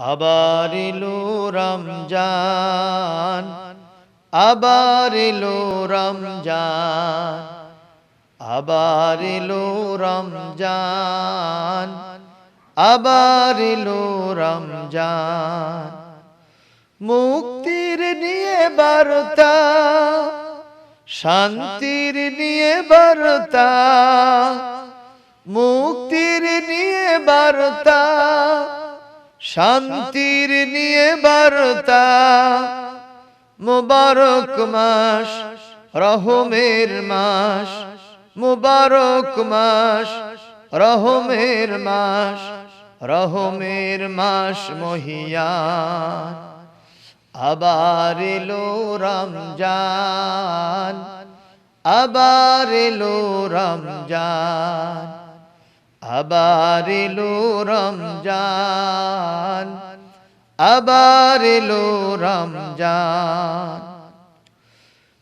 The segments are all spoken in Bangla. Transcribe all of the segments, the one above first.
আবার এলো রমজান, আবার এলো রমজান, আবার এলো রমজান, আবার এলো রমজান। মুক্তির নিয়ে বারতা, শান্তির নিয়ে বারতা, মুক্তির নিয়ে বার্তা শান্তির নিয়ে বার্তা। মুবারক মাস, রহমের মাস। মুবারক মাস, রহমের মাস। রহমের মাস মহিয়া। আবার এলো রমজান। আবার এলো রমজান। আবার রমজান আবার রমজান।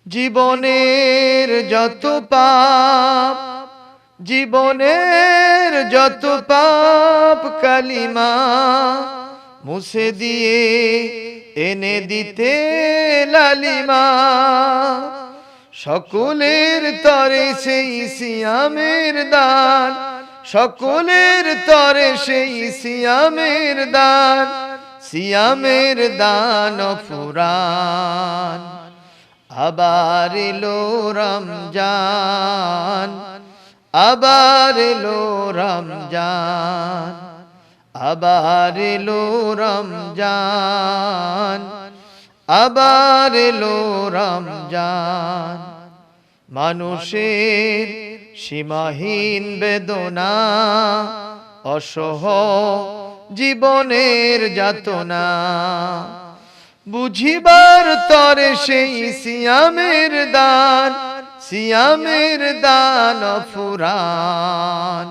জীবনের যত পাপ, জীবনের যত পাপ কালিমা মুছে দিয়ে এনে দিতে লালিমা। সকলের তরে সেই সিয়ামের দান সকলের তরে সেই সিয়ামের দান সিয়ামের দান ফুরান। আবার এলো রমজান, আবার এলো রমজান, আবার এলো রমজান, আবার এলো রমজান। মানুষের সীমাহীন বেদনা অসহ জীবনের যাতনা। বুঝিবার তরে সেই সিয়ামের দান সিয়ামের দান ফুরান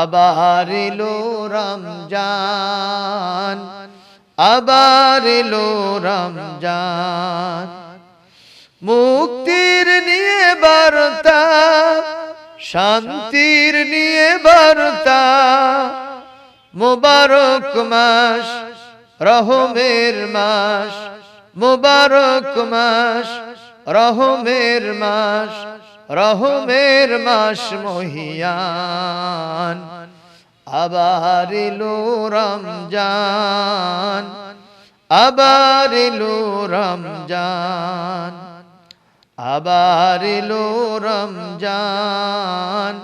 আবার এলো রমজান আবার এলো রমজান। মুক্তির নিয়ে বার্তা শান্তির নিয়ে বার্তা। মুবারক মাস, রহমের মাস। মুবারক মাস, রহমের মাস। রহমের মাস মহিয়ান। আবার এলো রমজান। আবার এলো রমজান। আবার এলো রমজান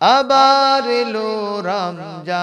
আবার এলো রমজান।